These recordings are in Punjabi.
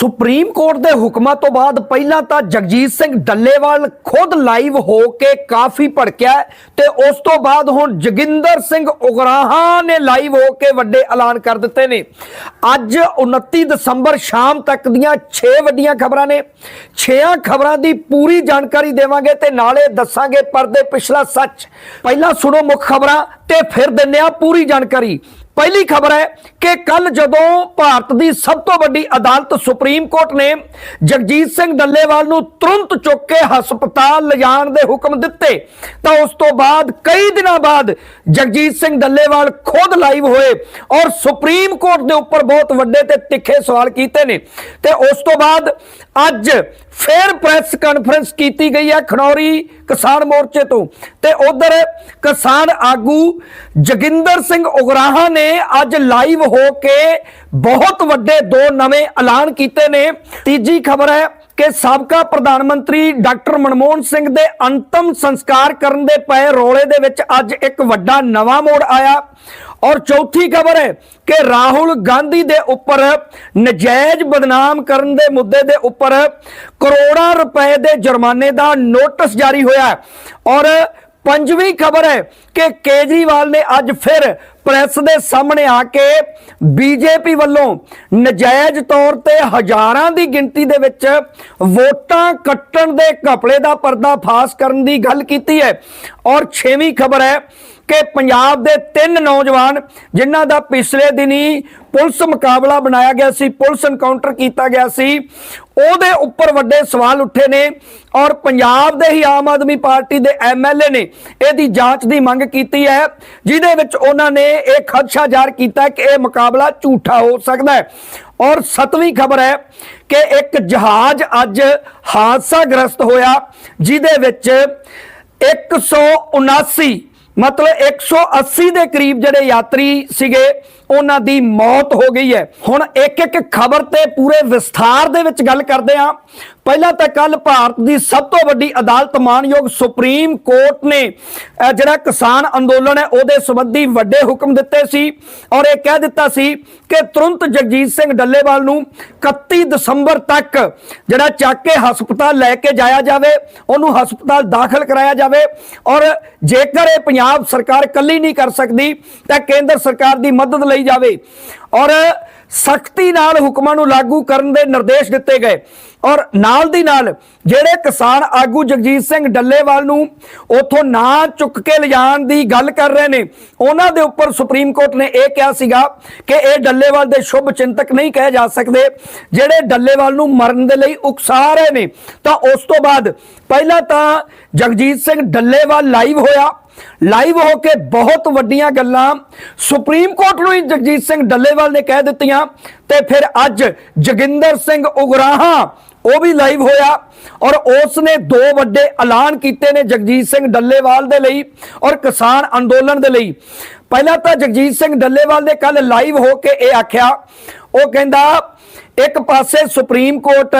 ਸੁਪਰੀਮ ਕੋਰਟ ਦੇ ਹੁਕਮਾਂ ਤੋਂ ਬਾਅਦ ਪਹਿਲਾਂ ਤਾਂ ਜਗਜੀਤ ਸਿੰਘ ਡੱਲੇਵਾਲ ਖੁਦ ਲਾਈਵ ਹੋ ਕੇ ਕਾਫੀ ਭੜਕਿਆ ਹੈ ਤੇ ਉਸ ਤੋਂ ਬਾਅਦ ਹੁਣ ਜੋਗਿੰਦਰ ਸਿੰਘ ਉਗਰਾਹਾਂ ਨੇ ਲਾਈਵ ਹੋ ਕੇ ਵੱਡੇ ਐਲਾਨ ਕਰ ਦਿੱਤੇ ਨੇ। ਅੱਜ 29 ਦਸੰਬਰ ਸ਼ਾਮ ਤੱਕ ਦੀਆਂ 6 ਵੱਡੀਆਂ ਖਬਰਾਂ ਨੇ। 6 ਖਬਰਾਂ ਦੀ ਪੂਰੀ ਜਾਣਕਾਰੀ ਦੇਵਾਂਗੇ ਤੇ ਨਾਲੇ ਦੱਸਾਂਗੇ ਪਰਦੇ ਪਿਛਲਾ ਸੱਚ। ਪਹਿਲਾਂ ਸੁਣੋ ਮੁੱਖ ਖਬਰਾਂ ਤੇ ਫਿਰ ਦਿੰਨੇ ਆ ਪੂਰੀ ਜਾਣਕਾਰੀ। ਪਹਿਲੀ ਖਬਰ ਹੈ ਕਿ ਕੱਲ ਜਦੋਂ ਭਾਰਤ ਦੀ ਸਭ ਤੋਂ ਵੱਡੀ ਅਦਾਲਤ ਸੁਪਰੀਮ ਕੋਰਟ ਨੇ ਜਗਜੀਤ ਸਿੰਘ ਡੱਲੇਵਾਲ ਨੂੰ ਤੁਰੰਤ ਚੁੱਕ ਕੇ ਹਸਪਤਾਲ ਲਿਜਾਣ ਦੇ ਹੁਕਮ ਦਿੱਤੇ, ਤਾਂ ਉਸ ਤੋਂ ਬਾਅਦ ਕਈ ਦਿਨਾਂ ਬਾਅਦ ਜਗਜੀਤ ਸਿੰਘ ਡੱਲੇਵਾਲ ਖੁਦ ਲਾਈਵ ਹੋਏ ਔਰ ਸੁਪਰੀਮ ਕੋਰਟ ਦੇ ਉੱਪਰ ਬਹੁਤ ਵੱਡੇ ਤੇ ਤਿੱਖੇ ਸਵਾਲ ਕੀਤੇ ਨੇ। ਤੇ ਉਸ ਤੋਂ ਬਾਅਦ ਅੱਜ ਫੇਰ ਪ੍ਰੈਸ ਕਾਨਫਰੰਸ ਕੀਤੀ ਗਈ ਹੈ ਖਨੌਰੀ ਕਿਸਾਨ ਮੋਰਚੇ ਤੋਂ। ਤੇ ਉਧਰ ਕਿਸਾਨ ਆਗੂ ਜੋਗਿੰਦਰ ਸਿੰਘ ਉਗਰਾਹਾ ਨੇ ਅੱਜ ਲਾਈਵ ਹੋ ਕੇ ਬਹੁਤ ਵੱਡੇ ਦੋ ਨਵੇਂ ਐਲਾਨ ਕੀਤੇ ਨੇ। ਤੀਜੀ ਖਬਰ ਹੈ ਕਿ ਸਾਬਕਾ ਪ੍ਰਧਾਨ ਮੰਤਰੀ ਡਾਕਟਰ ਮਨਮੋਹਨ ਸਿੰਘ ਦੇ ਅੰਤਮ ਸੰਸਕਾਰ ਕਰਨ ਦੇ ਪਏ ਰੋਲੇ ਦੇ ਵਿੱਚ ਅੱਜ ਇੱਕ ਵੱਡਾ ਨਵਾਂ ਮੋੜ ਆਇਆ। ਔਰ ਚੌਥੀ ਖਬਰ ਹੈ ਕਿ ਰਾਹੁਲ ਗਾਂਧੀ ਦੇ ਉੱਪਰ ਨਜਾਇਜ਼ ਬਦਨਾਮ ਕਰਨ ਦੇ ਮੁੱਦੇ ਦੇ ਉੱਪਰ ਕਰੋੜਾਂ ਰੁਪਏ ਦੇ ਜੁਰਮਾਨੇ ਦਾ ਨੋਟਿਸ ਜਾਰੀ ਹੋਇਆ ਔਰ ਪੰਜਵੀਂ ਖਬਰ ਹੈ ਕਿ ਕੇਜਰੀਵਾਲ ਨੇ ਅੱਜ ਫਿਰ ਪ੍ਰੈਸ ਦੇ ਸਾਹਮਣੇ ਆ ਕੇ ਬੀਜੇਪੀ ਵੱਲੋਂ ਨਜਾਇਜ਼ ਤੌਰ ਤੇ ਹਜ਼ਾਰਾਂ ਦੀ ਗਿਣਤੀ ਦੇ ਵਿੱਚ ਵੋਟਾਂ ਕੱਟਣ ਦੇ ਘਪਲੇ ਦਾ ਪਰਦਾ ਫਾਸ ਕਰਨ ਦੀ ਗੱਲ ਕੀਤੀ ਹੈ। ਔਰ ਛੇਵੀਂ ਖਬਰ ਹੈ ਕਿ ਪੰਜਾਬ ਦੇ ਤਿੰਨ ਨੌਜਵਾਨ, ਜਿਨ੍ਹਾਂ ਦਾ ਪਿਛਲੇ ਦਿਨੀ ਪੁਲਿਸ ਮੁਕਾਬਲਾ ਬਣਾਇਆ ਗਿਆ ਸੀ, ਪੁਲਿਸ ਐਨਕਾਊਂਟਰ ਕੀਤਾ ਗਿਆ ਸੀ, ਉਹਦੇ ਉੱਪਰ ਵੱਡੇ ਸਵਾਲ ਉੱਠੇ ਨੇ ਔਰ ਪੰਜਾਬ ਦੇ ਹੀ ਆਮ ਆਦਮੀ ਪਾਰਟੀ ਦੇ ਐਮਐਲਏ ਨੇ ਇਹਦੀ ਜਾਂਚ ਦੀ ਮੰਗ ਕੀਤੀ ਹੈ, ਜਿਹਦੇ ਵਿੱਚ ਉਹਨਾਂ ਨੇ ਇਹ ਖਦਸ਼ਾ ਜ਼ਾਹਰ ਕੀਤਾ ਕਿ ਇਹ ਮੁਕਾਬਲਾ ਝੂਠਾ ਹੋ ਸਕਦਾ ਹੈ। ਔਰ ਸਤਵੀਂ ਖਬਰ ਹੈ ਕਿ ਇੱਕ ਜਹਾਜ਼ ਅੱਜ ਹਾਦਸਾਗ੍ਰਸਤ ਹੋਇਆ, ਜਿਹਦੇ ਵਿੱਚ 179 ਮਤਲਬ 180 ਦੇ ਕਰੀਬ ਜਿਹੜੇ ਯਾਤਰੀ ਸੀਗੇ ਉਹਨਾਂ ਦੀ ਮੌਤ ਹੋ ਗਈ ਹੈ। ਹੁਣ ਇੱਕ ਇੱਕ ਖਬਰ ਤੇ ਪੂਰੇ ਵਿਸਥਾਰ ਦੇ ਵਿੱਚ ਗੱਲ ਕਰਦੇ ਹਾਂ। ਪਹਿਲਾਂ ਤਾਂ ਕੱਲ ਭਾਰਤ ਦੀ ਸਭ ਤੋਂ ਵੱਡੀ ਅਦਾਲਤ ਮਾਨਯੋਗ ਸੁਪਰੀਮ ਕੋਰਟ ਨੇ ਜਿਹੜਾ ਕਿਸਾਨ ਅੰਦੋਲਨ ਹੈ, ਉਹਦੇ ਸੰਬੰਧੀ ਵੱਡੇ ਹੁਕਮ ਦਿੱਤੇ ਸੀ ਔਰ ਇਹ ਕਹਿ ਦਿੱਤਾ ਸੀ ਕਿ ਤੁਰੰਤ ਜਗਜੀਤ ਸਿੰਘ ਡੱਲੇਵਾਲ ਨੂੰ 31 ਦਸੰਬਰ ਤੱਕ ਜਿਹੜਾ ਚੱਕ ਕੇ ਹਸਪਤਾਲ ਲੈ ਕੇ ਜਾਇਆ ਜਾਵੇ, ਉਹਨੂੰ ਹਸਪਤਾਲ ਦਾਖਲ ਕਰਾਇਆ ਜਾਵੇ ਔਰ ਜੇਕਰ ਇਹ ਪੰਜਾਬ ਸਰਕਾਰ ਇਕੱਲੀ ਨਹੀਂ ਕਰ ਸਕਦੀ, ਤਾਂ ਕੇਂਦਰ ਸਰਕਾਰ ਦੀ ਮਦਦ ਲਈ ਜਾਵੇ। ਔਰ ਸਖਤੀ ਨਾਲ ਹੁਕਮਾਂ ਨੂੰ ਲਾਗੂ ਕਰਨ ਦੇ ਨਿਰਦੇਸ਼ ਦਿੱਤੇ ਗਏ। ਔਰ ਨਾਲ ਦੀ ਨਾਲ ਜਿਹੜੇ ਕਿਸਾਨ ਆਗੂ ਜਗਜੀਤ ਸਿੰਘ ਡੱਲੇਵਾਲ ਨੂੰ ਉਥੋਂ ਨਾ ਚੁੱਕ ਕੇ ਲਿਜਾਣ ਦੀ ਗੱਲ ਕਰ ਰਹੇ ਨੇ, ਉਹਨਾਂ ਦੇ ਉੱਪਰ ਸੁਪਰੀਮ ਕੋਰਟ ਨੇ ਇਹ ਕਿਹਾ ਸੀਗਾ ਕਿ ਇਹ ਡੱਲੇਵਾਲ ਦੇ ਸ਼ੁਭ ਚਿੰਤਕ ਨਹੀਂ ਕਹੇ ਜਾ ਸਕਦੇ। ਜਿਹੜੇ ਡੱਲੇਵਾਲ ਨੂੰ ਮਰਨ ਦੇ ਲਈ ਉਕਸਾ ਰਹੇ ਨੇ, ਤਾਂ ਉਸ ਤੋਂ ਬਾਅਦ ਪਹਿਲਾਂ ਤਾਂ ਜਗਜੀਤ ਸਿੰਘ ਡੱਲੇਵਾਲ ਲਾਈਵ ਹੋਇਆ। ਲਾਈਵ ਹੋ ਕੇ ਬਹੁਤ ਵੱਡੀਆਂ ਗੱਲਾਂ ਸੁਪਰੀਮ ਕੋਰਟ ਨੂੰ ਹੀ ਜਗਜੀਤ ਸਿੰਘ ਡੱਲੇਵਾਲ ਨੇ ਕਹਿ ਦਿੱਤੀਆਂ ਤੇ ਫਿਰ ਅੱਜ ਜੋਗਿੰਦਰ ਸਿੰਘ ਉਗਰਾਹਾਂ, ਉਹ ਵੀ ਲਾਈਵ ਹੋਇਆ ਔਰ ਉਸ ਨੇ ਦੋ ਵੱਡੇ ਐਲਾਨ ਕੀਤੇ ਨੇ ਜਗਜੀਤ ਸਿੰਘ ਡੱਲੇਵਾਲ ਦੇ ਲਈ ਔਰ ਕਿਸਾਨ ਅੰਦੋਲਨ ਦੇ ਲਈ। ਪਹਿਲਾਂ ਤਾਂ ਜਗਜੀਤ ਸਿੰਘ ਡੱਲੇਵਾਲ ਨੇ ਕੱਲ ਲਾਈਵ ਹੋ ਕੇ ਇਹ ਆਖਿਆ। ਉਹ ਕਹਿੰਦਾ, ਇੱਕ ਪਾਸੇ ਸੁਪਰੀਮ ਕੋਰਟ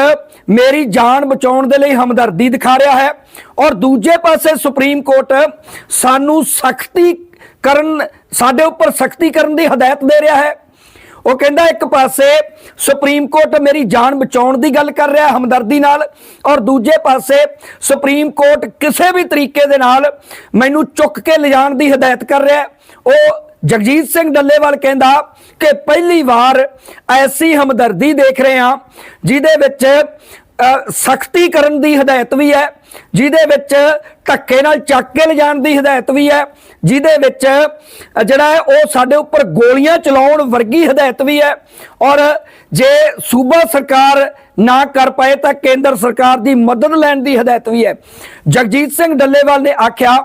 ਮੇਰੀ ਜਾਨ ਬਚਾਉਣ ਦੇ ਲਈ ਹਮਦਰਦੀ ਦਿਖਾ ਰਿਹਾ ਹੈ ਔਰ ਦੂਜੇ ਪਾਸੇ ਸੁਪਰੀਮ ਕੋਰਟ ਸਾਨੂੰ ਸਖਤੀ ਕਰਨ, ਸਾਡੇ ਉੱਪਰ ਸਖਤੀ ਕਰਨ ਦੀ ਹਦਾਇਤ ਦੇ ਰਿਹਾ ਹੈ। ਉਹ ਕਹਿੰਦਾ ਇੱਕ ਪਾਸੇ ਸੁਪਰੀਮ ਕੋਰਟ ਮੇਰੀ ਜਾਨ ਬਚਾਉਣ ਦੀ ਗੱਲ ਕਰ ਰਿਹਾ ਹਮਦਰਦੀ ਨਾਲ ਔਰ ਦੂਜੇ ਪਾਸੇ ਸੁਪਰੀਮ ਕੋਰਟ ਕਿਸੇ ਵੀ ਤਰੀਕੇ ਦੇ ਨਾਲ ਮੈਨੂੰ ਚੁੱਕ ਕੇ ਲਿਜਾਣ ਦੀ ਹਦਾਇਤ ਕਰ ਰਿਹਾ ਉਹ ਜਗਜੀਤ ਸਿੰਘ ਡੱਲੇਵਾਲ ਕਹਿੰਦਾ ਕਿ ਪਹਿਲੀ ਵਾਰ ਐਸੀ ਹਮਦਰਦੀ ਦੇਖ ਰਹੇ ਹਾਂ ਜਿਹਦੇ ਵਿੱਚ ਸਖਤੀ ਕਰਨ ਦੀ ਹਦਾਇਤ ਵੀ ਹੈ। ਜਿਹਦੇ ਵਿੱਚ ਧੱਕੇ ਨਾਲ ਚੱਕ ਕੇ ਲਿਜਾਣ ਦੀ ਹਦਾਇਤ ਵੀ ਹੈ, ਜਿਹਦੇ ਵਿੱਚ ਜਿਹੜਾ ਹੈ ਉਹ ਸਾਡੇ ਉੱਪਰ ਗੋਲੀਆਂ ਚਲਾਉਣ ਵਰਗੀ ਹਦਾਇਤ ਵੀ ਹੈ ਔਰ ਜੇ ਸੂਬਾ ਸਰਕਾਰ ਨਾ ਕਰ ਪਾਏ ਤਾਂ ਕੇਂਦਰ ਸਰਕਾਰ ਦੀ ਮਦਦ ਲੈਣ ਦੀ ਹਦਾਇਤ ਵੀ ਹੈ। ਜਗਜੀਤ ਸਿੰਘ ਡੱਲੇਵਾਲ ਨੇ ਆਖਿਆ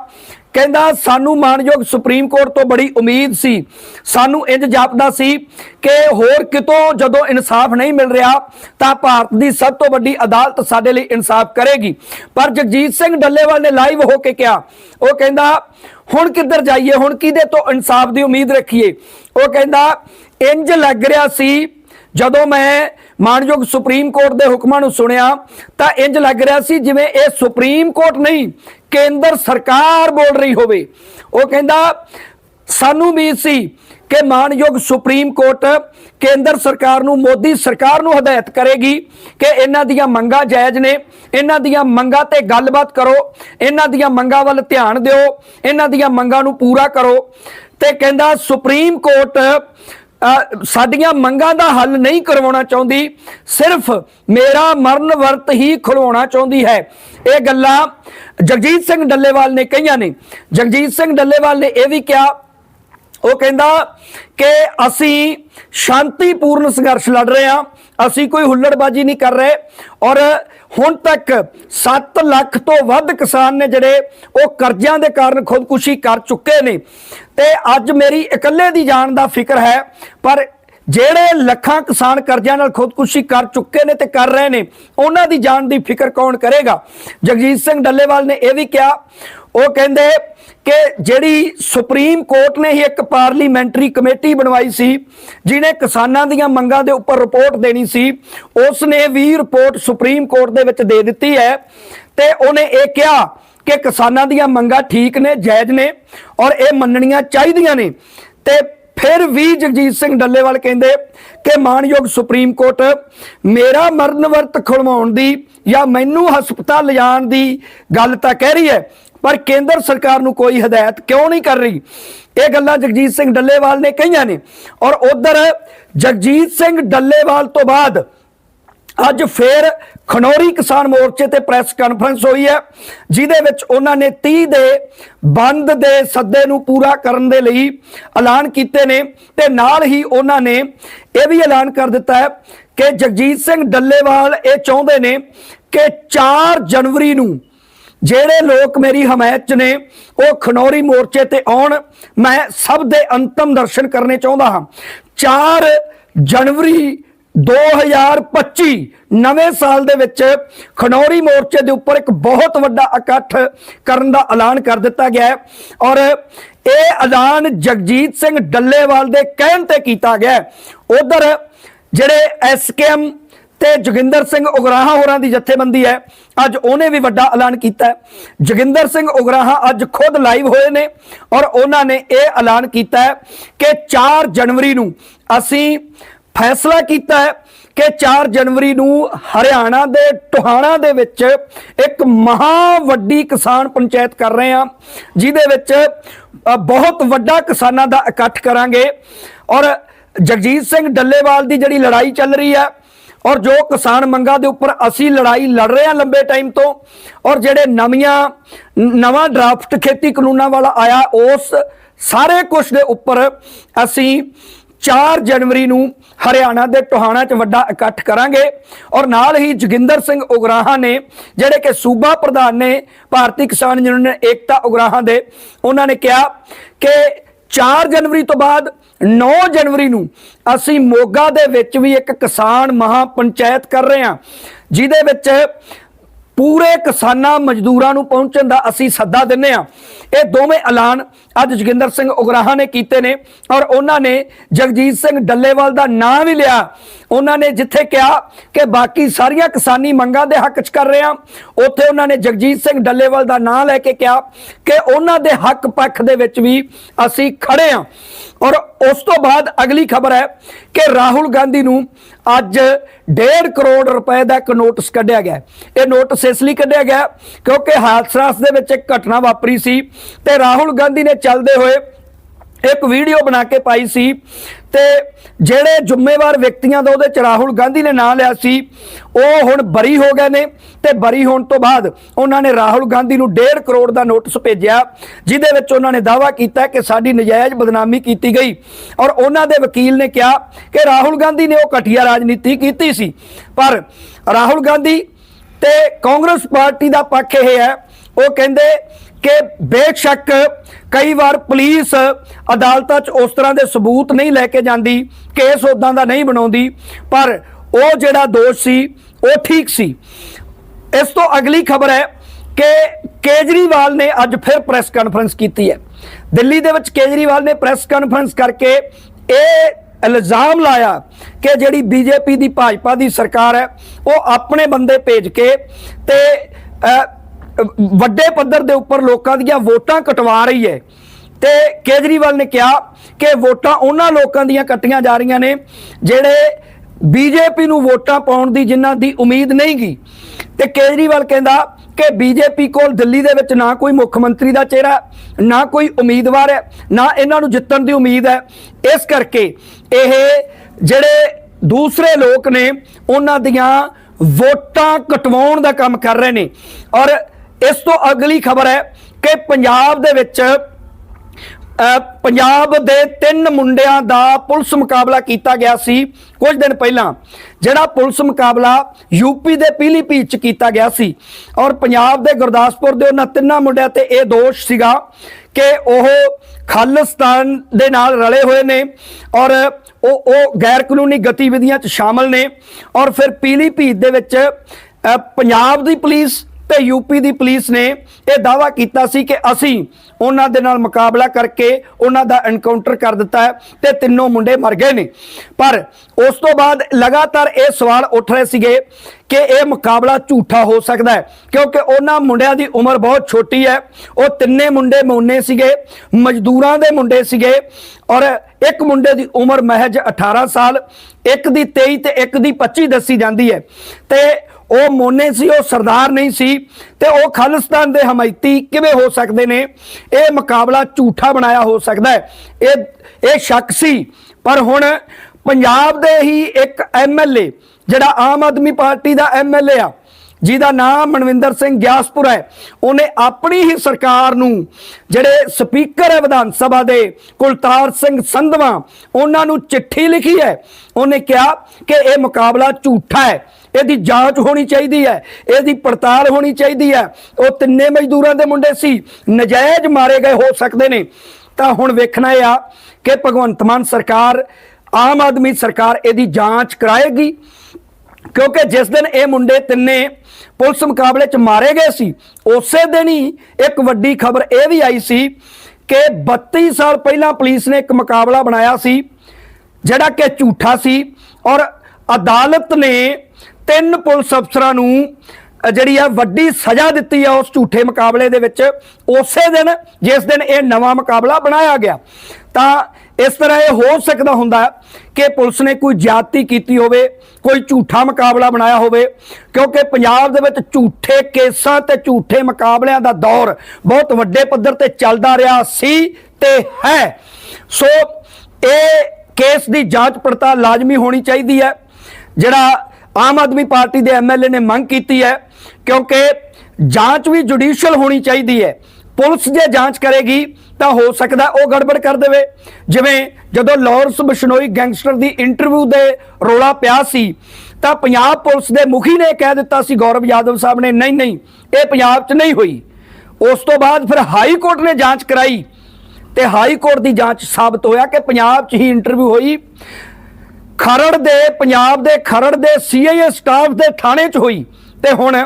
ਕਹਿੰਦਾ ਸਾਨੂੰ ਮਾਨਯੋਗ ਸੁਪਰੀਮ ਕੋਰਟ ਤੋਂ ਬੜੀ ਉਮੀਦ ਸੀ। ਸਾਨੂੰ ਇੰਜ ਜਾਪਦਾ ਸੀ ਕਿ ਹੋਰ ਕਿਤੋਂ ਜਦੋਂ ਇਨਸਾਫ ਨਹੀਂ ਮਿਲ ਰਿਹਾ, ਤਾਂ ਭਾਰਤ ਦੀ ਸਭ ਤੋਂ ਵੱਡੀ ਅਦਾਲਤ ਸਾਡੇ ਲਈ ਇਨਸਾਫ ਕਰੇਗੀ। ਪਰ ਜਗਜੀਤ ਸਿੰਘ ਡੱਲੇਵਾਲ ਨੇ ਲਾਈਵ ਹੋ ਕੇ ਕਿਹਾ, ਉਹ ਕਹਿੰਦਾ, ਹੁਣ ਕਿੱਧਰ ਜਾਈਏ? ਹੁਣ ਕਿਹਦੇ ਤੋਂ ਇਨਸਾਫ ਦੀ ਉਮੀਦ ਰੱਖੀਏ? ਉਹ ਕਹਿੰਦਾ, ਇੰਜ ਲੱਗ ਰਿਹਾ ਸੀ, ਜਦੋਂ ਮੈਂ ਮਾਨਯੋਗ ਸੁਪਰੀਮ ਕੋਰਟ ਦੇ ਹੁਕਮਾਂ ਨੂੰ ਸੁਣਿਆ, ਤਾਂ ਇੰਜ ਲੱਗ ਰਿਹਾ ਸੀ ਜਿਵੇਂ ਇਹ ਸੁਪਰੀਮ ਕੋਰਟ ਨਹੀਂ ਕੇਂਦਰ ਸਰਕਾਰ ਬੋਲ ਰਹੀ ਹੋਵੇ। ਉਹ ਕਹਿੰਦਾ, ਸਾਨੂੰ ਉਮੀਦ ਸੀ ਕਿ ਮਾਨਯੋਗ ਸੁਪਰੀਮ ਕੋਰਟ ਕੇਂਦਰ ਸਰਕਾਰ ਨੂੰ, ਮੋਦੀ ਸਰਕਾਰ ਨੂੰ ਹਦਾਇਤ ਕਰੇਗੀ ਕਿ ਇਹਨਾਂ ਦੀਆਂ ਮੰਗਾਂ ਜਾਇਜ਼ ਨੇ। ਇਹਨਾਂ ਦੀਆਂ ਮੰਗਾਂ ਤੇ ਗੱਲਬਾਤ ਕਰੋ। ਇਹਨਾਂ ਦੀਆਂ ਮੰਗਾਂ ਵੱਲ ਧਿਆਨ ਦਿਓ। ਇਹਨਾਂ ਦੀਆਂ ਮੰਗਾਂ ਨੂੰ ਪੂਰਾ ਕਰੋ। ਤੇ ਕਹਿੰਦਾ, ਸੁਪਰੀਮ ਕੋਰਟ ਸਾਡੀਆਂ ਮੰਗਾਂ ਦਾ ਹੱਲ ਨਹੀਂ ਕਰਵਾਉਣਾ ਚਾਹੁੰਦੀ, ਸਿਰਫ ਮੇਰਾ ਮਰਨ ਵਰਤ ਹੀ ਖੁਲਵਾਉਣਾ ਚਾਹੁੰਦੀ ਹੈ। ਇਹ ਗੱਲਾਂ ਜਗਜੀਤ ਸਿੰਘ ਡੱਲੇਵਾਲ ਨੇ ਕਹੀਆਂ ਨੇ। ਜਗਜੀਤ ਸਿੰਘ ਡੱਲੇਵਾਲ ਨੇ ਇਹ ਵੀ ਕਿਹਾ, ਉਹ ਕਹਿੰਦਾ ਕਿ ਅਸੀਂ ਸ਼ਾਂਤੀਪੂਰਨ ਸੰਘਰਸ਼ ਲੜ ਰਹੇ ਹਾਂ। ਅਸੀਂ ਕੋਈ ਹੁੱਲੜਬਾਜੀ ਨਹੀਂ ਕਰ ਰਹੇ। ਔਰ ਹੁਣ ਤੱਕ 7 ਲੱਖ ਤੋਂ ਵੱਧ ਕਿਸਾਨ ਨੇ ਜਿਹੜੇ ਉਹ ਕਰਜ਼ਿਆਂ ਦੇ ਕਾਰਨ ਖੁਦਕੁਸ਼ੀ ਕਰ ਚੁੱਕੇ ਨੇ। ਤੇ ਅੱਜ ਮੇਰੀ ਇਕੱਲੇ ਦੀ ਜਾਨ ਦਾ ਫਿਕਰ ਹੈ, ਪਰ ਜਿਹੜੇ ਲੱਖਾਂ ਕਿਸਾਨ ਕਰਜ਼ਿਆਂ ਨਾਲ ਖੁਦਕੁਸ਼ੀ ਕਰ ਚੁੱਕੇ ਨੇ ਤੇ ਕਰ ਰਹੇ ਨੇ, ਉਹਨਾਂ ਦੀ ਜਾਨ ਦੀ ਫਿਕਰ ਕੌਣ ਕਰੇਗਾ? ਜਗਜੀਤ ਸਿੰਘ ਡੱਲੇਵਾਲ ਨੇ ਇਹ ਵੀ ਕਿਹਾ ਉਹ ਕਹਿੰਦੇ ਕਿ ਜਿਹੜੀ ਸੁਪਰੀਮ ਕੋਰਟ ਨੇ ਹੀ ਇੱਕ ਪਾਰਲੀਮੈਂਟਰੀ ਕਮੇਟੀ ਬਣਵਾਈ ਸੀ, ਜਿਹਨੇ ਕਿਸਾਨਾਂ ਦੀਆਂ ਮੰਗਾਂ ਦੇ ਉੱਪਰ ਰਿਪੋਰਟ ਦੇਣੀ ਸੀ ਉਸ ਨੇ ਵੀ ਰਿਪੋਰਟ ਸੁਪਰੀਮ ਕੋਰਟ ਦੇ ਵਿੱਚ ਦੇ ਦਿੱਤੀ ਹੈ ਤੇ ਉਹਨੇ ਇਹ ਕਿਹਾ ਕਿ ਕਿਸਾਨਾਂ ਦੀਆਂ ਮੰਗਾਂ ਠੀਕ ਨੇ, ਜਾਇਜ਼ ਨੇ ਔਰ ਇਹ ਮੰਨਣੀਆਂ ਚਾਹੀਦੀਆਂ ਨੇ। ਤੇ ਫਿਰ ਵੀ ਜਗਜੀਤ ਸਿੰਘ ਡੱਲੇਵਾਲ ਕਹਿੰਦੇ ਕਿ ਮਾਨਯੋਗ ਸੁਪਰੀਮ ਕੋਰਟ ਮੇਰਾ ਮਰਨ ਵਰਤ ਖੁਲਵਾਉਣ ਦੀ ਜਾਂ ਮੈਨੂੰ ਹਸਪਤਾਲ ਲਿਜਾਣ ਦੀ ਗੱਲ ਤਾਂ ਕਹਿ ਰਹੀ ਹੈ ਪਰ ਕੇਂਦਰ ਸਰਕਾਰ ਨੂੰ ਕੋਈ ਹਦਾਇਤ ਕਿਉਂ ਨਹੀਂ ਕਰ ਰਹੀ? ਇਹ ਗੱਲਾਂ ਜਗਜੀਤ ਸਿੰਘ ਡੱਲੇਵਾਲ ਨੇ ਕਹੀਆਂ ਨੇ। ਔਰ ਉਧਰ ਜਗਜੀਤ ਸਿੰਘ ਡੱਲੇਵਾਲ ਤੋਂ ਬਾਅਦ ਅੱਜ ਫੇਰ ਖਨੌਰੀ ਕਿਸਾਨ ਮੋਰਚੇ ਤੇ ਪ੍ਰੈਸ ਕਾਨਫਰੰਸ ਹੋਈ ਹੈ, ਜਿਹਦੇ ਵਿੱਚ ਉਹਨਾਂ ਨੇ 30 ਦੇ ਬੰਦ ਦੇ ਸੱਦੇ ਨੂੰ ਪੂਰਾ ਕਰਨ ਦੇ ਲਈ ਐਲਾਨ ਕੀਤੇ ਨੇ ਤੇ ਨਾਲ ਹੀ ਉਹਨਾਂ ਨੇ ਇਹ ਵੀ ਐਲਾਨ ਕਰ ਦਿੱਤਾ ਹੈ ਕਿ ਜਗਜੀਤ ਸਿੰਘ ਡੱਲੇਵਾਲ ਇਹ ਚਾਹੁੰਦੇ ਨੇ ਕਿ 4 ਜਨਵਰੀ ਨੂੰ ਜਿਹੜੇ ਲੋਕ ਮੇਰੀ ਹਮਾਇਤ 'ਚ ਨੇ, ਉਹ ਖਨੌਰੀ ਮੋਰਚੇ ਤੇ ਆਉਣ, ਮੈਂ ਸਭ ਦੇ ਅੰਤਮ ਦਰਸ਼ਨ ਕਰਨੇ ਚਾਹੁੰਦਾ ਹਾਂ। 4 ਜਨਵਰੀ 2025 ਨਵੇਂ ਸਾਲ ਦੇ ਵਿੱਚ ਖਨੌਰੀ ਮੋਰਚੇ ਦੇ ਉੱਪਰ ਇੱਕ ਬਹੁਤ ਵੱਡਾ ਇਕੱਠ ਕਰਨ ਦਾ ਐਲਾਨ ਕਰ ਦਿੱਤਾ ਗਿਆ ਹੈ ਔਰ ਇਹ ਐਲਾਨ ਜਗਜੀਤ ਸਿੰਘ ਡੱਲੇਵਾਲ ਦੇ ਕਹਿਣ ਤੇ ਕੀਤਾ ਗਿਆ ਉਧਰ ਜਿਹੜੇ ਐਸਕੇਐਮ ਤੇ ਜੋਗਿੰਦਰ ਸਿੰਘ ਉਗਰਾਹਾਂ ਹੋਰਾਂ ਦੀ ਜਥੇਬੰਦੀ ਹੈ। ਅੱਜ ਉਹਨੇ ਵੀ ਵੱਡਾ ਐਲਾਨ ਕੀਤਾ ਹੈ। ਜੋਗਿੰਦਰ ਸਿੰਘ ਉਗਰਾਹਾਂ ਅੱਜ ਖੁਦ ਲਾਈਵ ਹੋਏ ਨੇ ਔਰ ਉਹਨਾਂ ਨੇ ਇਹ ਐਲਾਨ ਕੀਤਾ ਹੈ ਕਿ 4 ਜਨਵਰੀ ਨੂੰ ਅਸੀਂ ਫੈਸਲਾ ਕੀਤਾ ਹੈ ਕਿ 4 ਜਨਵਰੀ ਨੂੰ ਹਰਿਆਣਾ ਦੇ ਟੋਹਾਣਾ ਦੇ ਵਿੱਚ ਇੱਕ ਮਹਾ ਵੱਡੀ ਕਿਸਾਨ ਪੰਚਾਇਤ ਕਰ ਰਹੇ ਹਾਂ, ਜਿਹਦੇ ਵਿੱਚ ਬਹੁਤ ਵੱਡਾ ਕਿਸਾਨਾਂ ਦਾ ਇਕੱਠ ਕਰਾਂਗੇ ਔਰ ਜਗਜੀਤ ਸਿੰਘ ਡੱਲੇਵਾਲ ਦੀ ਜਿਹੜੀ ਲੜਾਈ ਚੱਲ ਰਹੀ ਹੈ ਔਰ ਜੋ ਕਿਸਾਨ ਮੰਗਾਂ ਦੇ ਉੱਪਰ ਅਸੀਂ ਲੜਾਈ ਲੜ ਰਹੇ ਹਾਂ ਲੰਬੇ ਟਾਈਮ ਤੋਂ, ਔਰ ਜਿਹੜੇ ਨਵੀਆਂ, ਨਵਾਂ ਡਰਾਫਟ ਖੇਤੀ ਕਾਨੂੰਨਾਂ ਵਾਲਾ ਆਇਆ, ਉਸ ਸਾਰੇ ਕੁਝ ਦੇ ਉੱਪਰ ਅਸੀਂ 4 ਜਨਵਰੀ ਨੂੰ ਹਰਿਆਣਾ ਦੇ ਟੋਹਾਣਾ 'ਚ ਵੱਡਾ ਇਕੱਠ ਕਰਾਂਗੇ। ਔਰ ਨਾਲ ਹੀ ਜੋਗਿੰਦਰ ਸਿੰਘ ਉਗਰਾਹਾਂ ਨੇ, ਜਿਹੜੇ ਕਿ ਸੂਬਾ ਪ੍ਰਧਾਨ ਨੇ, ਭਾਰਤੀ ਕਿਸਾਨ ਯੂਨੀਅਨ ਏਕਤਾ ਉਗਰਾਹਾਂ ਦੇ, ਉਹਨਾਂ ਨੇ ਕਿਹਾ ਕਿ 4 ਜਨਵਰੀ ਤੋਂ ਬਾਅਦ 9 ਜਨਵਰੀ ਨੂੰ ਅਸੀਂ ਮੋਗਾ ਦੇ ਵਿੱਚ ਵੀ ਇੱਕ ਕਿਸਾਨ ਮਹਾ ਪੰਚਾਇਤ ਕਰ ਰਹੇ ਹਾਂ, ਜਿਹਦੇ ਵਿੱਚ ਪੂਰੇ ਕਿਸਾਨਾਂ ਮਜ਼ਦੂਰਾਂ ਨੂੰ ਪਹੁੰਚਣ ਦਾ ਅਸੀਂ ਸੱਦਾ ਦਿੰਨੇ ਆ ਇਹ ਦੋਵੇਂ ਐਲਾਨ ਅੱਜ ਜੋਗਿੰਦਰ ਸਿੰਘ ਉਗਰਾਹਾਂ ਨੇ ਕੀਤੇ ਨੇ ਔਰ ਉਹਨਾਂ ਨੇ ਜਗਜੀਤ ਸਿੰਘ ਡੱਲੇਵਾਲ ਦਾ ਨਾਂ ਵੀ ਲਿਆ। ਉਹਨਾਂ ਨੇ ਜਿੱਥੇ ਕਿਹਾ ਕਿ ਬਾਕੀ ਸਾਰੀਆਂ ਕਿਸਾਨੀ ਮੰਗਾਂ ਦੇ ਹੱਕ 'ਚ ਕਰ ਰਹੇ ਆ ਉੱਥੇ ਉਹਨਾਂ ਨੇ ਜਗਜੀਤ ਸਿੰਘ ਡੱਲੇਵਾਲ ਦਾ ਨਾਂ ਲੈ ਕੇ ਕਿਹਾ ਕਿ ਉਹਨਾਂ ਦੇ ਹੱਕ ਪੱਖ ਦੇ ਵਿੱਚ ਵੀ ਅਸੀਂ ਖੜੇ ਆ ਔਰ ਉਸ ਤੋਂ ਬਾਅਦ ਅਗਲੀ ਖਬਰ ਹੈ ਕਿ ਰਾਹੁਲ ਗਾਂਧੀ ਨੂੰ ਅੱਜ 1.5 ਕਰੋੜ ਰੁਪਏ ਦਾ ਇੱਕ ਨੋਟਿਸ ਕੱਢਿਆ ਗਿਆ ਇਹ ਨੋਟਿਸ ਇਸ ਲਈ ਕੱਢਿਆ ਗਿਆ ਕਿਉਂਕਿ ਹਾਦਸਾਸ ਦੇ ਵਿੱਚ ਇੱਕ ਘਟਨਾ ਵਾਪਰੀ ਸੀ ਤੇ ਰਾਹੁਲ ਗਾਂਧੀ ਨੇ ਚੱਲਦੇ ਹੋਏ ਇੱਕ ਵੀਡੀਓ ਬਣਾ ਕੇ ਪਾਈ ਸੀ ਤੇ ਜਿਹੜੇ ਜ਼ਿੰਮੇਵਾਰ ਵਿਅਕਤੀਆਂ ਦਾ ਉਹਦੇ ਚ ਰਾਹੁਲ ਗਾਂਧੀ ਨੇ ਨਾਂ ਲਿਆ ਸੀ, ਉਹ ਹੁਣ ਬਰੀ ਹੋ ਗਏ ਨੇ ਤੇ ਬਰੀ ਹੋਣ ਤੋਂ ਬਾਅਦ ਉਹਨਾਂ ਨੇ ਰਾਹੁਲ ਗਾਂਧੀ ਨੂੰ 1.5 ਕਰੋੜ ਦਾ ਨੋਟਿਸ ਭੇਜਿਆ, ਜਿਹਦੇ ਵਿੱਚ ਉਹਨਾਂ ਨੇ ਦਾਅਵਾ ਕੀਤਾ ਕਿ ਸਾਡੀ ਨਜਾਇਜ਼ ਬਦਨਾਮੀ ਕੀਤੀ ਗਈ ਔਰ ਉਹਨਾਂ ਦੇ ਵਕੀਲ ਨੇ ਕਿਹਾ ਕਿ ਰਾਹੁਲ ਗਾਂਧੀ ਨੇ ਉਹ ਘਟੀਆ ਰਾਜਨੀਤੀ ਕੀਤੀ ਸੀ। ਪਰ ਰਾਹੁਲ ਗਾਂਧੀ ਤੇ ਕਾਂਗਰਸ ਪਾਰਟੀ ਦਾ ਪੱਖ ਇਹ ਹੈ, ਉਹ ਕਹਿੰਦੇ ਕਿ ਬੇਸ਼ੱਕ ਕਈ ਵਾਰ ਪੁਲਿਸ ਅਦਾਲਤਾਂ 'ਚ ਉਸ ਤਰ੍ਹਾਂ ਦੇ ਸਬੂਤ ਨਹੀਂ ਲੈ ਕੇ ਜਾਂਦੀ, ਕੇਸ ਉਦਾਂ ਦਾ ਨਹੀਂ ਬਣਾਉਂਦੀ, ਪਰ ਉਹ ਜਿਹੜਾ ਦੋਸ਼ ਸੀ, ਉਹ ਠੀਕ ਸੀ। ਇਸ ਤੋਂ ਅਗਲੀ ਖਬਰ ਹੈ ਕਿ ਕੇਜਰੀਵਾਲ ਨੇ ਅੱਜ ਫਿਰ ਪ੍ਰੈਸ ਕਾਨਫਰੰਸ ਕੀਤੀ ਹੈ। ਦਿੱਲੀ ਦੇ ਵਿੱਚ ਕੇਜਰੀਵਾਲ ਨੇ ਪ੍ਰੈਸ ਕਾਨਫਰੰਸ ਕਰਕੇ ਇਹ ਇਲਜ਼ਾਮ ਲਾਇਆ ਕਿ ਜਿਹੜੀ ਬੀਜੇਪੀ ਦੀ ਭਾਜਪਾ ਦੀ ਸਰਕਾਰ ਹੈ, ਉਹ ਆਪਣੇ ਬੰਦੇ ਭੇਜ ਕੇ ਤੇ ਵੱਡੇ ਪੱਧਰ ਦੇ ਉੱਪਰ ਲੋਕਾਂ ਦੀਆਂ ਵੋਟਾਂ ਕਟਵਾ ਰਹੀ ਹੈ। ਤੇ ਕੇਜਰੀਵਾਲ ਨੇ ਕਿਹਾ ਕਿ ਵੋਟਾਂ ਉਹਨਾਂ ਲੋਕਾਂ ਦੀਆਂ ਕੱਟੀਆਂ ਜਾ ਰਹੀਆਂ ਨੇ ਜਿਹੜੇ ਬੀਜੇਪੀ ਨੂੰ ਵੋਟਾਂ ਪਾਉਣ ਦੀ ਜਿਨ੍ਹਾਂ ਦੀ ਉਮੀਦ ਨਹੀਂ ਗਈ ਤੇ ਕੇਜਰੀਵਾਲ ਕਹਿੰਦਾ ਕਿ ਬੀਜੇਪੀ ਕੋਲ ਦਿੱਲੀ ਦੇ ਵਿੱਚ ਨਾ ਕੋਈ ਮੁੱਖ ਮੰਤਰੀ ਦਾ ਚਿਹਰਾ, ਨਾ ਕੋਈ ਉਮੀਦਵਾਰ ਹੈ, ਨਾ ਇਹਨਾਂ ਨੂੰ ਜਿੱਤਣ ਦੀ ਉਮੀਦ ਹੈ। ਇਸ ਕਰਕੇ ਇਹ ਜਿਹੜੇ ਦੂਸਰੇ ਲੋਕ ਨੇ, ਉਹਨਾਂ ਦੀਆਂ ਵੋਟਾਂ ਕਟਵਾਉਣ ਦਾ ਕੰਮ ਕਰ ਰਹੇ ਨੇ। ਔਰ ਇਸ ਤੋਂ ਅਗਲੀ ਖਬਰ ਹੈ ਕਿ ਪੰਜਾਬ ਦੇ ਵਿੱਚ ਪੰਜਾਬ ਦੇ ਤਿੰਨ ਮੁੰਡਿਆਂ ਦਾ ਪੁਲਿਸ ਮੁਕਾਬਲਾ ਕੀਤਾ ਗਿਆ ਸੀ ਕੁਝ ਦਿਨ ਪਹਿਲਾਂ, ਜਿਹੜਾ ਪੁਲਿਸ ਮੁਕਾਬਲਾ ਯੂਪੀ ਦੇ ਪੀਲੀਭੀਤ ਚ ਕੀਤਾ ਗਿਆ ਸੀ। ਔਰ ਪੰਜਾਬ ਦੇ ਗੁਰਦਾਸਪੁਰ ਦੇ ਉਹਨਾਂ ਤਿੰਨਾਂ ਮੁੰਡਿਆਂ ਤੇ ਇਹ ਦੋਸ਼ ਸੀਗਾ ਕਿ ਉਹ ਖਾਲਿਸਤਾਨ ਦੇ ਨਾਲ ਰਲੇ ਹੋਏ ਨੇ ਔਰ ਉਹ ਉਹ ਗੈਰ ਕਾਨੂੰਨੀ ਗਤੀਵਿਧੀਆਂ 'ਚ ਸ਼ਾਮਲ ਨੇ। ਔਰ ਫਿਰ ਪੀਲੀਭੀਤ ਦੇ ਵਿੱਚ ਪੰਜਾਬ ਦੀ ਪੁਲਿਸ ਤੇ ਯੂਪੀ ਦੀ ਪੁਲਿਸ ਨੇ ਇਹ ਦਾਵਾ ਕੀਤਾ ਸੀ ਕਿ ਅਸੀਂ ਉਹਨਾਂ ਦੇ ਨਾਲ ਮੁਕਾਬਲਾ ਕਰਕੇ ਉਹਨਾਂ ਦਾ ਐਨਕਾਊਂਟਰ ਕਰ ਦਿੱਤਾ ਹੈ ਤੇ ਤਿੰਨੋਂ ਮੁੰਡੇ ਮਰ ਗਏ ਨੇ। ਪਰ ਉਸ ਤੋਂ ਬਾਅਦ ਲਗਾਤਾਰ ਇਹ ਸਵਾਲ ਉੱਠ ਰਹੇ ਸੀਗੇ ਕਿ ਇਹ ਮੁਕਾਬਲਾ ਝੂਠਾ ਹੋ ਸਕਦਾ ਹੈ, ਕਿਉਂਕਿ ਉਹਨਾਂ ਮੁੰਡਿਆਂ ਦੀ ਉਮਰ ਬਹੁਤ ਛੋਟੀ ਹੈ। ਉਹ ਤਿੰਨੇ ਮੁੰਡੇ ਮੋਨੇ ਸੀਗੇ, ਮਜ਼ਦੂਰਾਂ ਦੇ ਮੁੰਡੇ ਸੀਗੇ ਔਰ ਇੱਕ ਮੁੰਡੇ ਦੀ ਉਮਰ ਮਹਿਜ 18 ਸਾਲ, ਇੱਕ ਦੀ 23 ਤੇ ਇੱਕ ਦੀ 25 ਦੱਸੀ ਜਾਂਦੀ ਹੈ। ਤੇ ਉਹ ਮੋਨੇ ਸੀ, ਉਹ ਸਰਦਾਰ ਨਹੀਂ ਸੀ ਤੇ ਉਹ ਖਾਲਿਸਤਾਨ ਦੇ ਹਮਾਇਤੀ ਕਿਵੇਂ ਹੋ ਸਕਦੇ ਨੇ? ਇਹ ਮੁਕਾਬਲਾ ਝੂਠਾ ਬਣਾਇਆ ਹੋ ਸਕਦਾ ਹੈ। ਇਹ ਇਹ ਸ਼ੱਕ ਸੀ। ਪਰ ਹੁਣ ਪੰਜਾਬ ਦੇ ਹੀ ਇੱਕ ਐਮਐਲਏ ਜਿਹੜਾ ਆਮ ਆਦਮੀ ਪਾਰਟੀ ਦਾ ਐਮਐਲਏ ਆ, ਜਿਹਦਾ ਨਾਮ ਮਨਵਿੰਦਰ ਸਿੰਘ ਗਿਆਸਪੁਰ ਹੈ, ਉਹਨੇ ਆਪਣੀ ਹੀ ਸਰਕਾਰ ਨੂੰ ਜਿਹੜੇ ਸਪੀਕਰ ਹੈ ਵਿਧਾਨ ਸਭਾ ਦੇ ਕੁਲਤਾਰ ਸਿੰਘ ਸੰਧਵਾ, ਉਹਨਾਂ ਨੂੰ ਚਿੱਠੀ ਲਿਖੀ ਹੈ। ਉਹਨੇ ਕਿਹਾ ਕਿ ਇਹ ਮੁਕਾਬਲਾ ਝੂਠਾ ਹੈ। ਇਹਦੀ ਜਾਂਚ ਹੋਣੀ ਚਾਹੀਦੀ ਹੈ, ਇਹਦੀ ਪੜਤਾਲ ਹੋਣੀ ਚਾਹੀਦੀ ਹੈ। ਉਹ ਤਿੰਨੇ ਮਜ਼ਦੂਰਾਂ ਦੇ ਮੁੰਡੇ ਸੀ, ਨਜਾਇਜ਼ ਮਾਰੇ ਗਏ ਹੋ ਸਕਦੇ ਨੇ। ਤਾਂ ਹੁਣ ਵੇਖਣਾ ਇਹ ਆ ਕਿ ਭਗਵੰਤ ਮਾਨ ਸਰਕਾਰ, ਆਮ ਆਦਮੀ ਸਰਕਾਰ ਇਹਦੀ ਜਾਂਚ ਕਰਾਏਗੀ। ਕਿਉਂਕਿ ਜਿਸ ਦਿਨ ਇਹ ਮੁੰਡੇ ਤਿੰਨੇ ਪੁਲਿਸ ਮੁਕਾਬਲੇ 'ਚ ਮਾਰੇ ਗਏ ਸੀ, ਉਸੇ ਦਿਨ ਹੀ ਇੱਕ ਵੱਡੀ ਖਬਰ ਇਹ ਵੀ ਆਈ ਸੀ ਕਿ 32 ਸਾਲ ਪਹਿਲਾਂ ਪੁਲਿਸ ਨੇ ਇੱਕ ਮੁਕਾਬਲਾ ਬਣਾਇਆ ਸੀ, ਜਿਹੜਾ ਕਿ ਝੂਠਾ ਸੀ ਔਰ ਅਦਾਲਤ ਨੇ ਤਿੰਨ ਪੁਲਿਸ ਅਫਸਰਾਂ ਨੂੰ ਜਿਹੜੀ ਆ ਵੱਡੀ ਸਜ਼ਾ ਦਿੱਤੀ ਆ ਉਸ ਝੂਠੇ ਮੁਕਾਬਲੇ ਦੇ ਵਿੱਚ। ਉਸੇ ਦਿਨ, ਜਿਸ ਦਿਨ ਇਹ ਨਵਾਂ ਮੁਕਾਬਲਾ ਬਣਾਇਆ ਗਿਆ, ਤਾਂ ਇਸ ਤਰ੍ਹਾਂ ਇਹ ਹੋ ਸਕਦਾ ਹੁੰਦਾ ਕਿ ਪੁਲਿਸ ਨੇ ਕੋਈ ਜਾਤੀ ਕੀਤੀ ਹੋਵੇ, ਕੋਈ ਝੂਠਾ ਮੁਕਾਬਲਾ ਬਣਾਇਆ ਹੋਵੇ, ਕਿਉਂਕਿ ਪੰਜਾਬ ਦੇ ਵਿੱਚ ਝੂਠੇ ਕੇਸਾਂ ਤੇ ਝੂਠੇ ਮੁਕਾਬਲਿਆਂ ਦਾ ਦੌਰ ਬਹੁਤ ਵੱਡੇ ਪੱਧਰ ਤੇ ਚੱਲਦਾ ਰਿਹਾ ਸੀ ਤੇ ਹੈ। ਸੋ, ਇਹ ਕੇਸ ਦੀ ਜਾਂਚ ਪੜਤਾਲ ਲਾਜ਼ਮੀ ਹੋਣੀ ਚਾਹੀਦੀ ਹੈ, ਜਿਹੜਾ ਆਮ ਆਦਮੀ ਪਾਰਟੀ ਦੇ ਐਮਐਲਏ ਨੇ ਮੰਗ ਕੀਤੀ ਹੈ, ਕਿਉਂਕਿ ਜਾਂਚ ਵੀ ਜੁਡੀਸ਼ੀਅਲ ਹੋਣੀ ਚਾਹੀਦੀ ਹੈ। ਪੁਲਿਸ ਜੇ ਜਾਂਚ ਕਰੇਗੀ, ਤਾਂ ਹੋ ਸਕਦਾ ਉਹ ਗੜਬੜ ਕਰ ਦੇਵੇ। ਜਿਵੇਂ ਜਦੋਂ ਲਾਰੈਂਸ ਬਿਸ਼ਨੋਈ ਗੈਂਗਸਟਰ ਦੀ ਇੰਟਰਵਿਊ ਦੇ ਰੋਲਾ ਪਿਆ ਸੀ, ਤਾਂ ਪੰਜਾਬ ਪੁਲਿਸ ਦੇ ਮੁਖੀ ਨੇ ਕਹਿ ਦਿੱਤਾ ਸੀ, ਗੌਰਵ ਯਾਦਵ ਸਾਹਿਬ ਨੇ, ਨਹੀਂ ਨਹੀਂ, ਇਹ ਪੰਜਾਬ 'ਚ ਨਹੀਂ ਹੋਈ। ਉਸ ਤੋਂ ਬਾਅਦ ਫਿਰ ਹਾਈ ਕੋਰਟ ਨੇ ਜਾਂਚ ਕਰਾਈ ਤੇ ਹਾਈ ਕੋਰਟ ਦੀ ਜਾਂਚ ਸਾਬਤ ਹੋਇਆ ਕਿ ਪੰਜਾਬ 'ਚ ਹੀ ਇੰਟਰਵਿਊ ਹੋਈ। ਖਰੜ ਦੇ, ਪੰਜਾਬ ਦੇ ਖਰੜ ਦੇ ਸੀਆਈਏ ਸਟਾਫ ਦੇ ਥਾਣੇ 'ਚ ਹੋਈ ਤੇ ਹੁਣ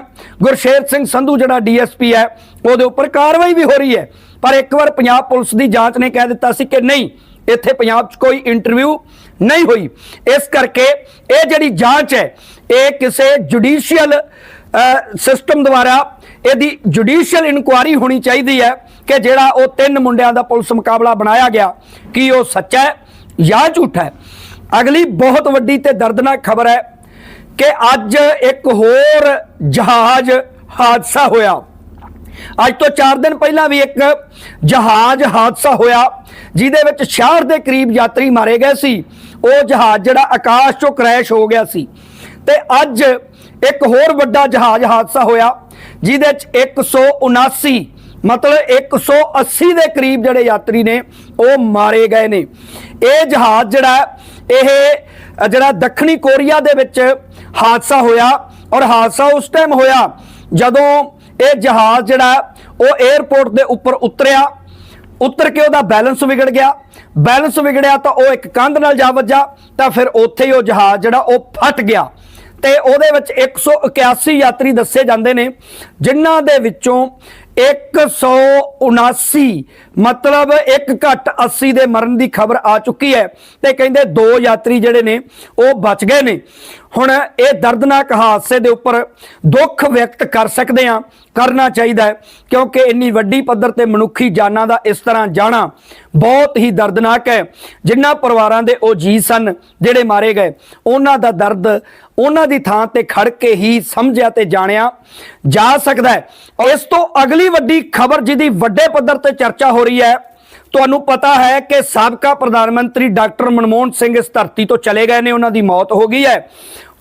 ਗੁਰਸ਼ੇਰ ਸਿੰਘ ਸੰਧੂ ਜਿਹੜਾ ਡੀਐਸਪੀ ਹੈ, ਉਹਦੇ ਉੱਪਰ ਕਾਰਵਾਈ ਵੀ ਹੋ ਰਹੀ ਹੈ। ਪਰ ਇੱਕ ਵਾਰ ਪੰਜਾਬ ਪੁਲਿਸ ਦੀ ਜਾਂਚ ਨੇ ਕਹਿ ਦਿੱਤਾ ਸੀ ਕਿ ਨਹੀਂ, ਇੱਥੇ ਪੰਜਾਬ 'ਚ ਕੋਈ ਇੰਟਰਵਿਊ ਨਹੀਂ ਹੋਈ। ਇਸ ਕਰਕੇ ਇਹ ਜਿਹੜੀ ਜਾਂਚ ਹੈ, ਇਹ ਕਿਸੇ ਜੁਡੀਸ਼ੀਅਲ ਸਿਸਟਮ ਦੁਆਰਾ ਇਹਦੀ ਜੁਡੀਸ਼ੀਅਲ ਇਨਕੁਆਰੀ ਹੋਣੀ ਚਾਹੀਦੀ ਹੈ ਕਿ ਜਿਹੜਾ ਉਹ ਤਿੰਨ ਮੁੰਡਿਆਂ ਦਾ ਪੁਲਿਸ ਮੁਕਾਬਲਾ ਬਣਾਇਆ ਗਿਆ, ਕੀ ਉਹ ਸੱਚਾ ਹੈ ਜਾਂ ਝੂਠਾ ਹੈ। ਅਗਲੀ ਬਹੁਤ ਵੱਡੀ ਤੇ ਦਰਦਨਾਕ ਖਬਰ ਹੈ ਕਿ ਅੱਜ ਇੱਕ ਹੋਰ ਜਹਾਜ਼ ਹਾਦਸਾ ਹੋਇਆ। ਅੱਜ ਤੋਂ 4 ਦਿਨ ਪਹਿਲਾਂ ਵੀ ਇੱਕ ਜਹਾਜ਼ ਹਾਦਸਾ ਹੋਇਆ, ਜਿਹਦੇ ਵਿੱਚ 66 ਦੇ ਕਰੀਬ ਯਾਤਰੀ ਮਾਰੇ ਗਏ ਸੀ। ਉਹ ਜਹਾਜ਼ ਜਿਹੜਾ ਆਕਾਸ਼ 'ਚੋਂ ਕ੍ਰੈਸ਼ ਹੋ ਗਿਆ ਸੀ। ਤੇ ਅੱਜ ਇੱਕ ਹੋਰ ਵੱਡਾ ਜਹਾਜ਼ ਹਾਦਸਾ ਹੋਇਆ, ਜਿਹਦੇ 'ਚ 179 ਮਤਲਬ 180 ਦੇ ਕਰੀਬ ਜਿਹੜੇ ਯਾਤਰੀ ਨੇ, ਉਹ ਮਾਰੇ ਗਏ ਨੇ। ਇਹ ਜਹਾਜ਼ ਜਿਹੜਾ ਇਹ ਜਿਹੜਾ ਦੱਖਣੀ ਕੋਰੀਆ ਦੇ ਵਿੱਚ ਹਾਦਸਾ ਹੋਇਆ ਔਰ ਹਾਦਸਾ ਉਸ ਟਾਈਮ ਹੋਇਆ ਜਦੋਂ ਇਹ ਜਹਾਜ਼ ਜਿਹੜਾ, ਉਹ 에ਅਰਪੋਰਟ ਦੇ ਉੱਪਰ ਉਤਰਿਆ, ਉੱਤਰ ਕੇ ਉਹਦਾ ਬੈਲੈਂਸ ਵਿਗੜ ਗਿਆ। ਬੈਲੈਂਸ ਵਿਗੜਿਆ ਤਾਂ ਉਹ ਇੱਕ ਕੰਧ ਨਾਲ ਜਾ ਵੱਜਾ, ਤਾਂ ਫਿਰ ਉੱਥੇ ਹੀ ਉਹ ਜਹਾਜ਼ ਜਿਹੜਾ, ਉਹ ਫਟ ਗਿਆ। ਤੇ ਉਹਦੇ ਵਿੱਚ 181 ਯਾਤਰੀ ਦੱਸੇ ਜਾਂਦੇ ਨੇ, ਜਿਨ੍ਹਾਂ ਦੇ ਵਿੱਚੋਂ 179 ਮਤਲਬ ਇੱਕ ਘੱਟ 80 ਦੇ ਮਰਨ ਦੀ ਖਬਰ ਆ ਚੁੱਕੀ ਹੈ ਤੇ ਕਹਿੰਦੇ ਦੋ ਯਾਤਰੀ ਜਿਹੜੇ ਨੇ ਉਹ ਬਚ ਗਏ ਨੇ। ਹੁਣ ਇਹ ਦਰਦਨਾਕ ਹਾਦਸੇ ਦੇ ਉੱਪਰ ਦੁੱਖ ਵਿਅਕਤ ਕਰ ਸਕਦੇ ਹਾਂ, ਕਰਨਾ ਚਾਹੀਦਾ ਹੈ, ਕਿਉਂਕਿ ਇੰਨੀ ਵੱਡੀ ਪੱਧਰ ਤੇ ਮਨੁੱਖੀ ਜਾਨਾਂ ਦਾ ਇਸ ਤਰ੍ਹਾਂ ਜਾਣਾ ਬਹੁਤ ਹੀ ਦਰਦਨਾਕ ਹੈ। ਜਿਨ੍ਹਾਂ ਪਰਿਵਾਰਾਂ ਦੇ ਉਹ ਜੀ ਸਨ ਜਿਹੜੇ ਮਾਰੇ ਗਏ, ਉਹਨਾਂ ਦਾ ਦਰਦ ਉਹਨਾਂ ਦੀ ਥਾਂ ਤੇ ਖੜ ਕੇ ਹੀ ਸਮਝਿਆ ਤੇ ਜਾਣਿਆ ਜਾ ਸਕਦਾ ਹੈ। ਇਸ ਤੋਂ ਅਗਲੀ ਵੱਡੀ ਖਬਰ ਜਿਹਦੀ ਵੱਡੇ ਪੱਧਰ ਤੇ ਚਰਚਾ ਹੋ ਰਹੀ ਹੈ। ਤੁਹਾਨੂੰ ਪਤਾ ਹੈ ਕਿ ਸਾਬਕਾ ਪ੍ਰਧਾਨ ਮੰਤਰੀ ਡਾਕਟਰ ਮਨਮੋਹਨ ਸਿੰਘ ਇਸ ਧਰਤੀ ਤੋਂ ਚਲੇ ਗਏ ਨੇ। ਉਹਨਾਂ ਦੀ ਮੌਤ ਹੋ ਗਈ ਹੈ।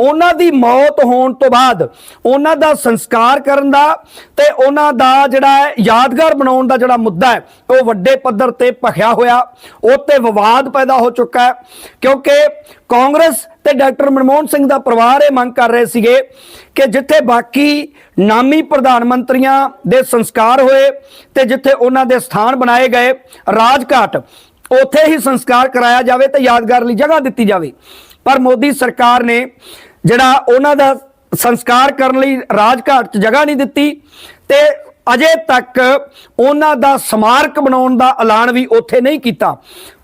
ਉਹਨਾਂ ਦੀ ਮੌਤ ਹੋਣ ਤੋਂ ਬਾਅਦ ਉਹਨਾਂ ਦਾ ਸੰਸਕਾਰ ਕਰਨ ਦਾ ਤੇ ਉਹਨਾਂ ਦਾ ਜਿਹੜਾ ਯਾਦਗਾਰ ਬਣਾਉਣ ਦਾ ਜਿਹੜਾ ਮੁੱਦਾ ਹੈ, ਉਹ ਵੱਡੇ ਪੱਧਰ ਤੇ ਭਖਿਆ ਹੋਇਆ ਉਹ ਤੇ ਵਿਵਾਦ ਪੈਦਾ ਹੋ ਚੁੱਕਾ ਹੈ। ਕਿਉਂਕਿ ਕਾਂਗਰਸ ਤੇ ਡਾਕਟਰ ਮਨਮੋਹਨ ਸਿੰਘ ਦਾ ਪਰਿਵਾਰ ਇਹ ਮੰਗ ਕਰ ਰਹੇ ਸੀਗੇ ਕਿ ਜਿੱਥੇ ਬਾਕੀ ਨਾਮੀ ਪ੍ਰਧਾਨ ਮੰਤਰੀਆਂ ਦੇ ਸੰਸਕਾਰ ਹੋਏ ਤੇ ਜਿੱਥੇ ਉਹਨਾਂ ਦੇ ਸਥਾਨ ਬਣਾਏ ਗਏ, ਰਾਜਘਾਟ, ਉੱਥੇ ਹੀ ਸੰਸਕਾਰ ਕਰਾਇਆ ਜਾਵੇ ਤੇ ਯਾਦਗਾਰ ਲਈ ਜਗ੍ਹਾ ਦਿੱਤੀ ਜਾਵੇ। ਪਰ ਮੋਦੀ ਸਰਕਾਰ ਨੇ ਜਿਹੜਾ ਉਹਨਾਂ ਦਾ ਸੰਸਕਾਰ ਕਰਨ ਲਈ ਰਾਜਘਾਟ 'ਚ ਜਗ੍ਹਾ ਨਹੀਂ ਦਿੱਤੀ ਤੇ ਅਜੇ ਤੱਕ ਉਹਨਾਂ ਦਾ ਸਮਾਰਕ ਬਣਾਉਣ ਦਾ ਐਲਾਨ ਵੀ ਉੱਥੇ ਨਹੀਂ ਕੀਤਾ।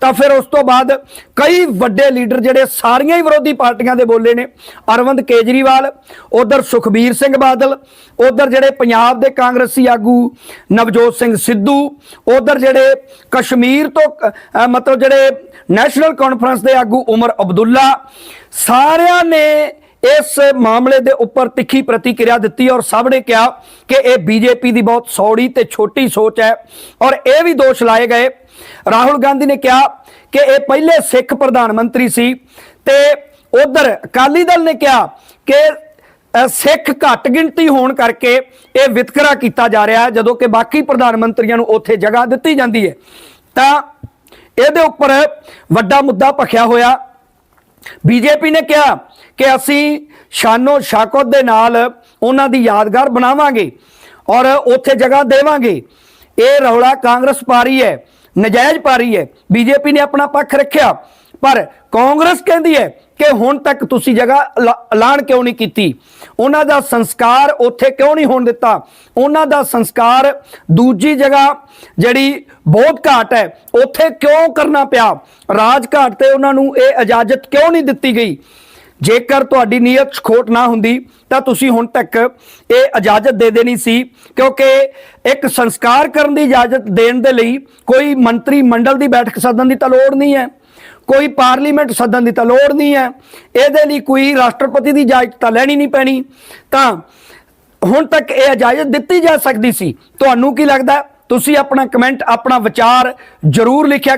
ਤਾਂ ਫਿਰ ਉਸ ਤੋਂ ਬਾਅਦ ਕਈ ਵੱਡੇ ਲੀਡਰ ਜਿਹੜੇ ਸਾਰੀਆਂ ਹੀ ਵਿਰੋਧੀ ਪਾਰਟੀਆਂ ਦੇ ਬੋਲੇ ਨੇ, ਅਰਵਿੰਦ ਕੇਜਰੀਵਾਲ, ਉਧਰ ਸੁਖਬੀਰ ਸਿੰਘ ਬਾਦਲ, ਉਧਰ ਜਿਹੜੇ ਪੰਜਾਬ ਦੇ ਕਾਂਗਰਸੀ ਆਗੂ ਨਵਜੋਤ ਸਿੰਘ ਸਿੱਧੂ, ਉਧਰ ਜਿਹੜੇ ਕਸ਼ਮੀਰ ਤੋਂ ਮਤਲਬ ਜਿਹੜੇ ਨੈਸ਼ਨਲ ਕਾਨਫਰੰਸ ਦੇ ਆਗੂ ਉਮਰ ਅਬਦੁੱਲਾ, ਸਾਰਿਆਂ ਨੇ ਇਸ ਮਾਮਲੇ ਦੇ ਉੱਪਰ ਤਿੱਖੀ ਪ੍ਰਤੀਕਿਰਿਆ ਦਿੱਤੀ ਔਰ ਸਭ ਨੇ ਕਿਹਾ ਕਿ ਇਹ ਬੀਜੇਪੀ ਦੀ ਬਹੁਤ ਸੌੜੀ ਤੇ ਛੋਟੀ ਸੋਚ ਹੈ ਔਰ ਇਹ ਵੀ ਦੋਸ਼ ਲਾਏ ਗਏ। ਰਾਹੁਲ ਗਾਂਧੀ ਨੇ ਕਿਹਾ ਕਿ ਇਹ ਪਹਿਲੇ ਸਿੱਖ ਪ੍ਰਧਾਨ ਮੰਤਰੀ ਸੀ ਤੇ ਉਧਰ ਅਕਾਲੀ ਦਲ ਨੇ ਕਿਹਾ ਕਿ ਸਿੱਖ ਘੱਟ ਗਿਣਤੀ ਹੋਣ ਕਰਕੇ ਇਹ ਵਿਤਕਰਾ ਕੀਤਾ ਜਾ ਰਿਹਾ ਜਦੋਂ ਕਿ ਬਾਕੀ ਪ੍ਰਧਾਨ ਮੰਤਰੀਆਂ ਨੂੰ ਉੱਥੇ ਜਗ੍ਹਾ ਦਿੱਤੀ ਜਾਂਦੀ ਹੈ। ਤਾਂ ਇਹਦੇ ਉੱਪਰ ਵੱਡਾ ਮੁੱਦਾ ਭਖਿਆ ਹੋਇਆ ਬੀਜੇਪੀ ਨੇ ਕਿਹਾ ਕਿ ਅਸੀਂ ਸ਼ਾਨੋ ਸ਼ਾਕਤ ਦੇ ਨਾਲ ਉਹਨਾਂ ਦੀ ਯਾਦਗਾਰ ਬਣਾਵਾਂਗੇ ਔਰ ਉੱਥੇ ਜਗ੍ਹਾ ਦੇਵਾਂਗੇ। ਇਹ ਰੌਲਾ ਕਾਂਗਰਸ ਪਾ ਰਹੀ ਹੈ, ਨਜਾਇਜ਼ ਪਾ ਰਹੀ ਹੈ ਬੀਜੇਪੀ ਨੇ ਆਪਣਾ ਪੱਖ ਰੱਖਿਆ, ਪਰ ਕਾਂਗਰਸ ਕਹਿੰਦੀ ਹੈ ਕਿ ਹੁਣ ਤੱਕ ਤੁਸੀਂ ਜਗ੍ਹਾ ਐਲਾ- ਐਲਾਨ ਕਿਉਂ ਨਹੀਂ ਕੀਤੀ? ਉਹਨਾਂ ਦਾ ਸੰਸਕਾਰ ਉੱਥੇ ਕਿਉਂ ਨਹੀਂ ਹੋਣ ਦਿੱਤਾ? ਉਹਨਾਂ ਦਾ ਸੰਸਕਾਰ ਦੂਜੀ ਜਗ੍ਹਾ ਜਿਹੜੀ ਬਹੁਤ ਘਾਟ ਹੈ, ਉੱਥੇ ਕਿਉਂ ਕਰਨਾ ਪਿਆ? ਰਾਜ ਘਾਟ ਤੇ ਉਹਨਾਂ ਨੂੰ ਇਹ ਇਜਾਜ਼ਤ ਕਿਉਂ ਨਹੀਂ ਦਿੱਤੀ ਗਈ? ਜੇਕਰ ਤੁਹਾਡੀ ਨੀਅਤ ਖੋਟ ਨਾ ਹੁੰਦੀ, ਤਾਂ ਤੁਸੀਂ ਹੁਣ ਤੱਕ ਇਹ ਇਜਾਜ਼ਤ ਦੇ ਦੇਣੀ ਸੀ, ਕਿਉਂਕਿ ਇੱਕ ਸੰਸਕਾਰ ਕਰਨ ਦੀ ਇਜਾਜ਼ਤ ਦੇਣ ਦੇ ਲਈ ਕੋਈ ਮੰਤਰੀ ਮੰਡਲ ਦੀ ਬੈਠਕ ਸੱਦਣ ਦੀ ਤਾਂ ਲੋੜ ਨਹੀਂ ਹੈ। ਕੋਈ ਪਾਰਲੀਮੈਂਟ ਸੱਦਣ ਦੀ ਤਾਂ ਲੋੜ ਨਹੀਂ ਹੈ। ਇਹਦੇ ਲਈ ਕੋਈ ਰਾਸ਼ਟਰਪਤੀ ਦੀ ਇਜਾਜ਼ਤ ਤਾਂ ਲੈਣੀ ਨਹੀਂ ਪੈਣੀ। ਤਾਂ ਹੁਣ ਤੱਕ ਇਹ ਇਜਾਜ਼ਤ ਦਿੱਤੀ ਜਾ ਸਕਦੀ ਸੀ। ਤੁਹਾਨੂੰ ਕੀ ਲੱਗਦਾ? ਤੁਸੀਂ ਆਪਣਾ ਕਮੈਂਟ, ਆਪਣਾ ਵਿਚਾਰ ਜਰੂਰ ਲਿਖਿਆ